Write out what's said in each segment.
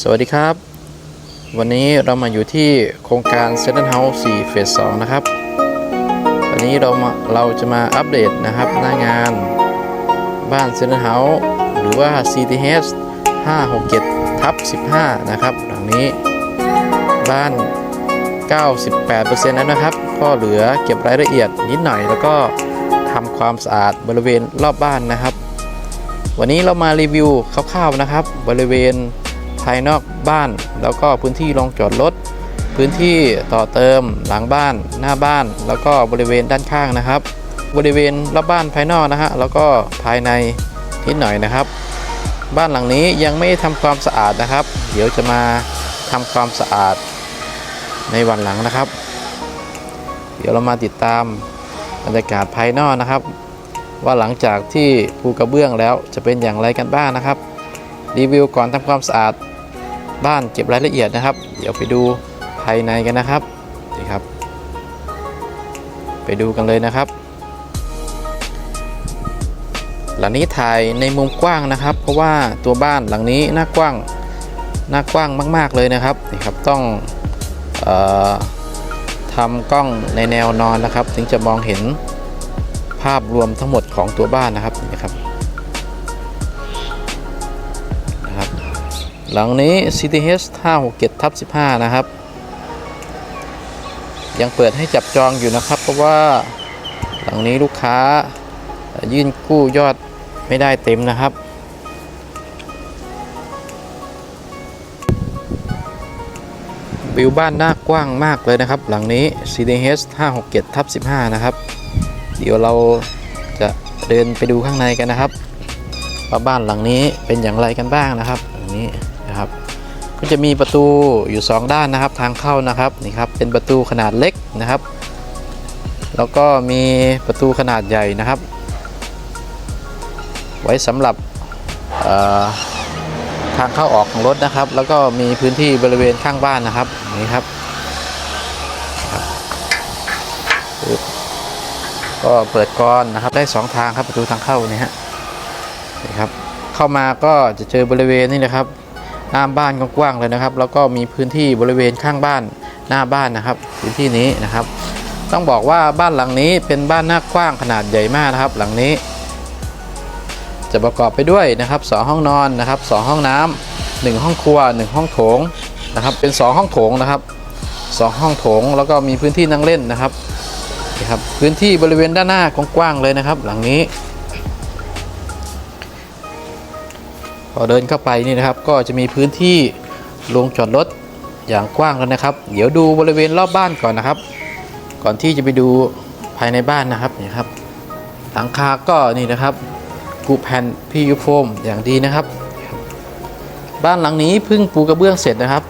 สวัสดีครับ วันนี้เรามาอยู่ที่โครงการ c e n t r a l House 4เฟส2นะครับ วันนี้เรามาเราจะมาอัปเดตนะครับหน้างานบ้าน c e n t r a l House หรือว่า CTH 567ทับ15 นะครับหลังนี้บ้าน 98%แล้วนะครับ ก็เหลือเก็บรายละเอียดนิดหน่อย แล้วก็ทำความสะอาดบริเวณรอบบ้านนะครับ วันนี้เรามารีวิวคร่าวๆนะครับ บริเวณ ภายนอกบ้าน แล้วก็พื้นที่ลงจอดรถ พื้นที่ต่อเติมหลังบ้าน หน้าบ้าน แล้วก็บริเวณด้านข้างนะครับ บริเวณรอบบ้านภายนอกนะฮะแล้วก็ภายในนิดหน่อยนะครับ บ้านหลังนี้ยังไม่ทำความสะอาดนะครับ เดี๋ยวจะมาทำความสะอาดในวันหลังนะครับ เดี๋ยวเรามาติดตามบรรยากาศภายนอกนะครับ ว่าหลังจากที่ปูกระเบื้องแล้วจะเป็นอย่างไรกันบ้างนะครับ รีวิวก่อนทำความสะอาด บ้านเก็บรายละเอียดนะครับ เดี๋ยวไปดูภายในกันนะครับนี่ครับ ไปดูกันเลยนะครับ หลังนี้ถ่ายในมุมกว้างนะครับ เพราะว่าตัวบ้านหลังนี้หน้ากว้างหน้ากว้างมาก ๆเลยนะครับนี่ครับต้องออทำกล้องในแนวนอนนะครับ ถึงจะมองเห็นภาพรวมทั้งหมดของตัวบ้านนะครับนี่ครับ หลังนี้ CTH 567ทับ15 นะครับ ยังเปิดให้จับจองอยู่นะครับ เพราะว่าหลังนี้ลูกค้ายื่นกู้ยอดไม่ได้เต็มนะครับวิวบ้านหน้ากว้างมากเลยนะครับ หลังนี้ CTH 567ทับ15 นะครับ เดี๋ยวเราจะเดินไปดูข้างในกันนะครับว่าบ้านหลังนี้เป็นอย่างไรกันบ้างนะครับหลังนี้ ก็จะมีประตูอยู่ 2 ด้านนะครับ ทางเข้านะครับนี่ครับเป็นประตูขนาดเล็กนะครับ แล้วก็มีประตูขนาดใหญ่นะครับ ไว้สำหรับทางเข้าออกของรถนะครับ แล้วก็มีพื้นที่บริเวณข้างบ้านนะครับนี่ครับก็เปิดกรอนนะครับได้2ทางครับประตูทางเข้านี่ฮะนี่ครับเข้ามาก็จะเจอบริเวณนี่นะครับ หน้าบ้านกว้างๆเลยนะครับ แล้วก็มีพื้นที่บริเวณข้างบ้านหน้าบ้านนะครับ พื้นที่นี้นะครับ ต้องบอกว่าบ้านหลังนี้เป็นบ้านหน้ากว้างขนาดใหญ่มากนะครับ หลังนี้ จะประกอบไปด้วยนะครับสองห้องนอนนะครับสองห้องน้ำหนึ่งห้องครัวหนึ่งห้องโถงนะครับ เป็นสองห้องโถงนะครับสองห้องโถงแล้วก็มีพื้นที่นั่งเล่นนะครับนี่ครับพื้นที่บริเวณด้านหน้ากว้างๆเลยนะครับ หลังนี้ พอเดินเข้าไปนี่นะครับ ก็จะมีพื้นที่ลงจอดรถอย่างกว้างแล้วนะครับ เดี๋ยวดูบริเวณรอบบ้านก่อนนะครับ ก่อนที่จะไปดูภายในบ้านนะครับนี่ครับหลังคาก็นี่นะครับปูแผ่นพียูโฟมอย่างดีนะครับ บ้านหลังนี้เพิ่งปูกระเบื้องเสร็จนะครับ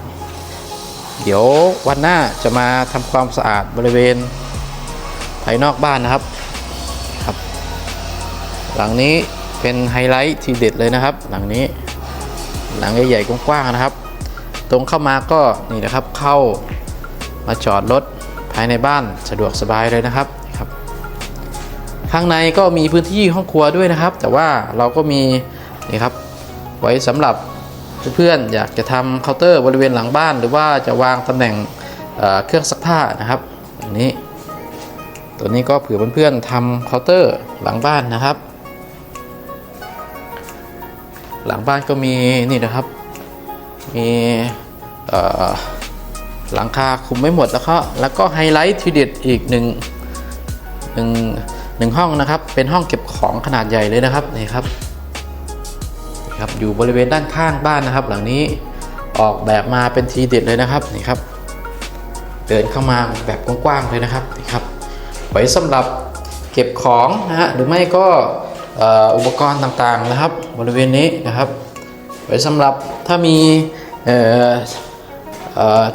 เดี๋ยววันหน้าจะมาทำความสะอาดบริเวณภายนอกบ้านนะครับครับ หลังนี้ เป็นไฮไลท์ทีเด็ดเลยนะครับ หลังนี้หลังใหญ่ๆกว้างๆนะครับ ตรงเข้ามาก็นี่นะครับเข้ามาจอดรถภายในบ้านสะดวกสบายเลยนะครับครับ ข้างในก็มีพื้นที่ห้องครัวด้วยนะครับ แต่ว่าเราก็มีนี่ครับไว้สำหรับเพื่อนๆอยากจะทำเคาน์เตอร์บริเวณหลังบ้าน หรือว่าจะวางตำแหน่งเเครื่องซักผ้านะครับอย่างนี้ ตัวนี้ก็เผื่อเพื่อนๆทำเคาน์เตอร์หลังบ้านนะครับ หลังบ้านก็มีนี่นะครับ มีหลังคาคุมไม่หมดแล้วก็แล้วก็ไฮไลท์ทีเด็ดอีกหนึ่งหนึ่งหนึ่งห้องนะครับ เป็นห้องเก็บของขนาดใหญ่เลยนะครับนี่ครับนี่ครับอยู่บริเวณด้านข้างบ้านนะครับ หลังนี้ออกแบบมาเป็นทีเด็ดเลยนะครับนี่ครับ เดินเข้ามาแบบกว้างๆเลยนะครับนี่ครับไว้สำหรับเก็บของนะฮะหรือไม่ก็ อุปกรณ์ต่างๆนะครับ บริเวณนี้นะครับ ไว้สำหรับถ้ามี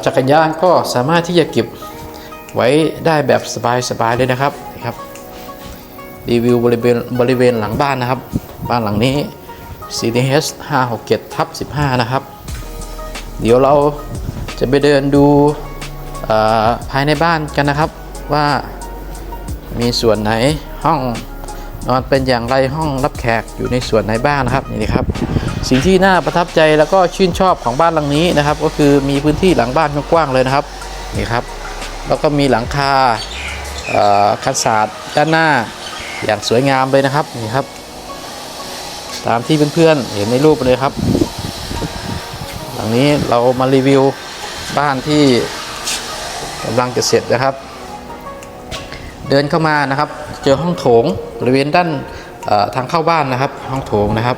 จักรยานก็สามารถที่จะเก็บไว้ได้แบบสบายๆเลยนะครับนะครับรีวิวบริเวณบริเวณหลังบ้านนะครับ บ้านหลังนี้ CTH 567ทับ15 นะครับ เดี๋ยวเราจะไปเดินดูภายในบ้านกันนะครับว่ามีส่วนไหนห้อง นอนเป็นอย่างไรห้องรับแขกอยู่ในส่วนไหนบ้างนะครับนี่นะครับ สิ่งที่น่าประทับใจแล้วก็ชื่นชอบของบ้านหลังนี้นะครับ ก็คือมีพื้นที่หลังบ้านกว้างๆเลยนะครับนี่ครับ แล้วก็มีหลังคาคันศาสตร์ด้านหน้าอย่างสวยงามเลยนะครับนี่ครับ ตามที่เพื่อนๆเห็นในรูปเลยครับ หลังนี้เรามารีวิวบ้านที่กำลังจะเสร็จนะครับ เดินเข้ามานะครับ เจอห้องโถงบริเวณด้านทางเข้าบ้านนะครับ ห้องโถงนะครับ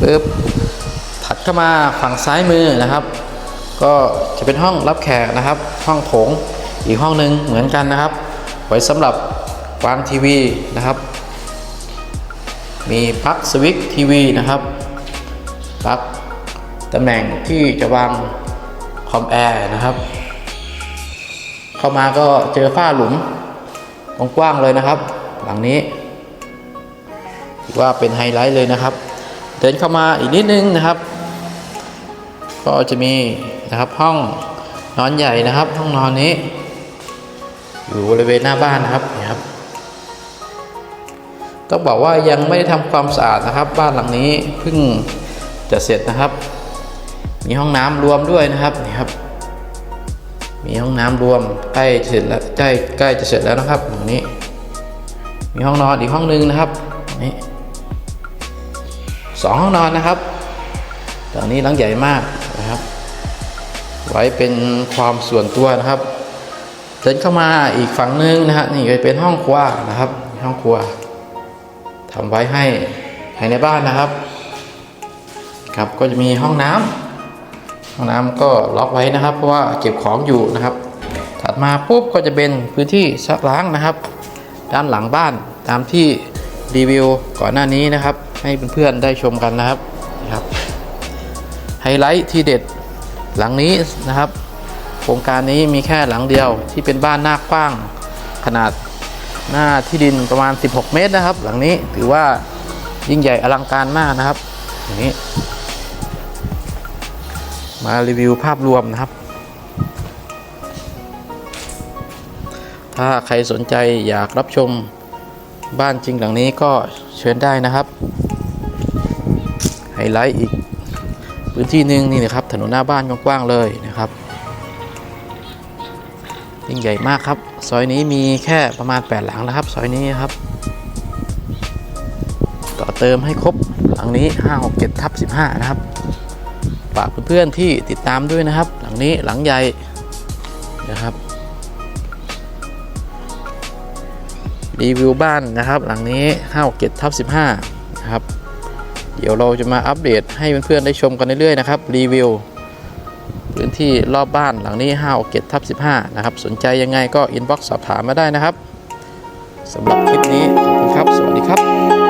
ปึ๊บถัดเข้ามาฝั่งซ้ายมือนะครับ ก็จะเป็นห้องรับแขกนะครับ ห้องโถงอีกห้องหนึ่งเหมือนกันนะครับ ไว้สำหรับวางทีวีนะครับ มีปลั๊กสวิตช์ทีวีนะครับปลั๊กตำแหน่งที่จะวางคอมแอร์นะครับ เข้ามาก็เจอฝ้าหลุม กว้างๆเลยนะครับ หลังนี้ถือว่าเป็นไฮไลท์เลยนะครับ เดินเข้ามาอีกนิดนึงนะครับ ก็จะมีนะครับห้องนอนใหญ่นะครับ ห้องนอนนี้ อยู่บริเวณหน้าบ้านนะครับนี่ครับต้องบอกว่ายังไม่ได้ทำความสะอาดนะครับ บ้านหลังนี้เพิ่งจะเสร็จนะครับ มีห้องน้ำรวมด้วยนะครับนี่ครับ มีห้องน้ำรวมใกล้เสร็จแล้วใกล้ใกล้จะเสร็จแล้วนะครับหลังนี้ มีห้องนอนอีกห้องนึงนะครับนี่สองห้องนอนนะครับหลังนี้หลังใหญ่มากนะครับ ไว้เป็นความส่วนตัวนะครับเดินเข้ามาอีกฝั่งนึงนะฮะนี่ก็เป็นห้องครัวนะครับ ห้องครัวทำไว้ให้ภายในบ้านนะครับ ครับก็จะมีห้องน้ำ ห้องน้ำก็ล็อกไว้นะครับ เพราะว่าเก็บของอยู่นะครับ ถัดมาปุ๊บก็จะเป็นพื้นที่ซักล้างนะครับ ด้านหลังบ้านตามที่รีวิวก่อนหน้านี้นะครับ ให้เพื่อนๆได้ชมกันนะครับนะครับไฮไลท์ที่เด็ดหลังนี้นะครับ โครงการนี้มีแค่หลังเดียวที่เป็นบ้านหน้ากว้างขนาดหน้าที่ดินประมาณ 16 เมตรนะครับ หลังนี้ถือว่ายิ่งใหญ่อลังการมากนะครับอย่างนี้ มารีวิวภาพรวมนะครับ ถ้าใครสนใจอยากรับชมบ้านจริงหลังนี้ก็เชิญได้นะครับ ไฮไลท์อีก พื้นที่หนึ่งนี่นะครับ ถนนหน้าบ้านกว้างๆเลยนะครับยิ่งใหญ่มากครับ ซอยนี้มีแค่ประมาณ 8 หลังนะครับ ซอยนี้ครับ ต่อเติมให้ครบหลังนี้ 5 6 7ทับ15 นะครับ ฝากเพื่อนๆที่ติดตามด้วยนะครับ หลังนี้หลังใหญ่นะครับ รีวิวบ้านนะครับ หลังนี้5 6 7ทับ15นะครับ เดี๋ยวเราจะมาอัปเดตให้เพื่อนๆได้ชมกันเรื่อยๆนะครับ รีวิวพื้นที่รอบบ้านหลังนี้5 6 7ทับ15นะครับ สนใจยังไงก็อินบ็อกซ์สอบถามมาได้นะครับสำหรับคลิปนี้ขอบคุณครับ สวัสดีครับ